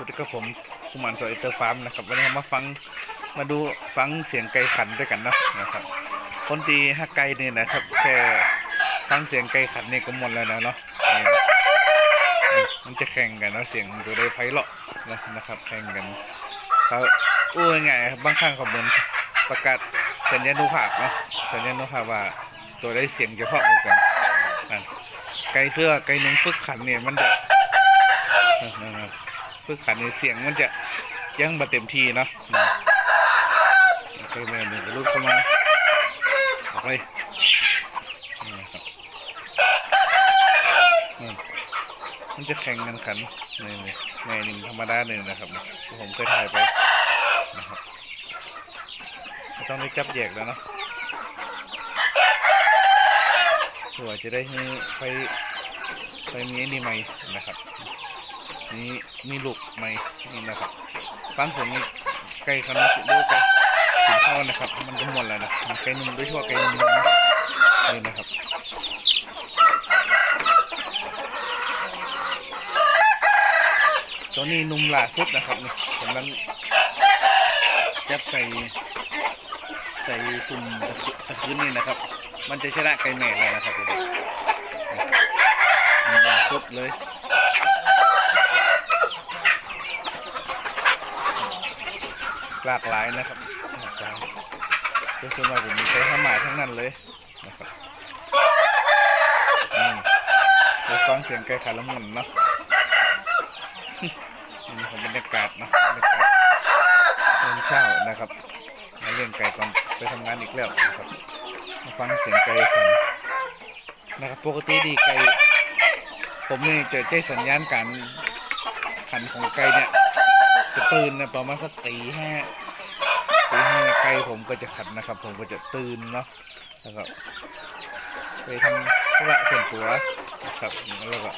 สวัสดีครับผมผู้หมันสอยเตอร์ฟาร์มนะครับวันนี้มาฟังมาดูฟังเสียงไก่ขันด้วยกันนะนะครับ คนตีห้าไก่เนี่ยนะครับแค่ฟังเสียงไก่ขันเนี่ยก็หมดแล้วนะเนาะมันจะแข่งกันนะเสียงมันจะได้ไพเราะนะนะครับแข่งกันเขาอู้ยังไงบางครั้งเขาเหมือนประกาศสัญญาณุภาพนะสัญญาณุภาพว่าตัวได้เสียงเฉพาะกันนั่นไก่เพื่อไก่หนึ่งฝึกขันเนี่ยมันจะนะครับ ฝึกขันในเสียงมันจะยังมาเต็มที่เนาะโอเคแม่หนึ่งลูกเข้ามาออกเลยมันจะแข่งกันขันนี่นี่แม่หนึ่งธรรมดาหนึ่งนะครับผมเคยถ่ายไปนะครับไม่ต้องได้จับแยกแล้วเนาะเผื่อจะได้ให้ไปไปมีไอ้นี่ใหม่นะครับ นี่มีลูกไหมนี่นะครับฟังเสียงนี้ไก่คณะสุดดูไก่ถึงเข้านะครับ มันก็หมดแล้วนะไก่นุ่มโดยเฉพาะไก่นุ่มนี่นะครับตัวนี้นุ่มหล่าสุดนะครับนี่กำลังจับใส่ใส่ซุ่มตะคืนนี่นะครับ มันจะชนะไก่แม่แล้วนะครับนี้นี่ล่าสุดเลย หลากหลายนะครับหลากหลายโดยส่วนมากผมใช้ข้าวหมายทั้งนั้นเลยนะครับนี่ไปฟังเสียงไก่ขาละมุนเนาะนี่ของบรรยากาศเนาะบรรยากาศตอนเช้านะครับมาเลี้ยงไก่ก่อนไปทำงานอีกแล้วนะครับมาฟังเสียงไก่กันนะครับปกติดีไก่ผมนี่จะใจสัญญาณการขันของไก่เนี่ย จะตื่นนะประมาณสักตีห้าตีห้าไกลผมก็จะขัดนะครับ ผมก็จะตื่นเนาะแล้วก็ไปทำธุระส่วนตัวครับแล้วก็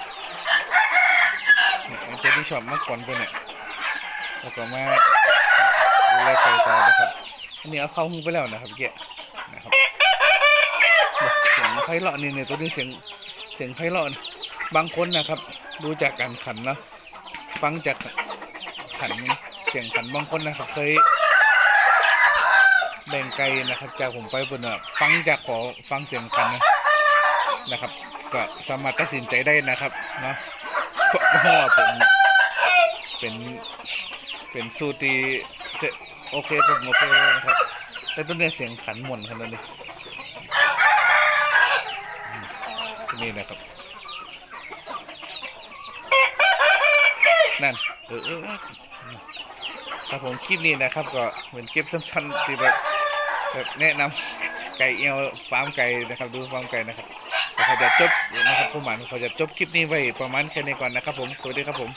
เนี่ยไอ้ตัวที่ชอบมากกว่าตัวเนี่ยแล้วก็มาดูแลไก่ต่อนะครับอันนี้เอาเข้าหูไปแล้วนะครับเกี้ยนะครับเสียงไพเราะนี่เนี่ยตัวนี้เสียงเสียงไพเราะนะบางคนนะครับ ดูจากการขันเนาะฟังจาก ขันเสียงขันบางคนนะครับเคยแบ่งไกลนะครับจากผมไปบนอะฟังจากขอฟังเสียงขันนะนะครับ ก็สามารถตัดสินใจได้นะครับเนาะเพราะว่าเป็นเป็นเป็นสูตรที่จะโอเคกับโอเคเลยนะครับ แต่ตัวเนี้ยเสียงขันหม่นขนาดนี้นี่นะครับ นั่น เออเออครับผมคลิปนี้นะครับ ก็เหมือนคลิปสั้นๆที่แบบแบบแนะนำไก่เอวฟาร์มไก่นะครับ ดูฟาร์มไก่นะครับเขาจะจบนะครับผู้หมันเขาจะจบคลิปนี้ไว้ประมาณแค่นี้ก่อนนะครับผมสวัสดีครับผม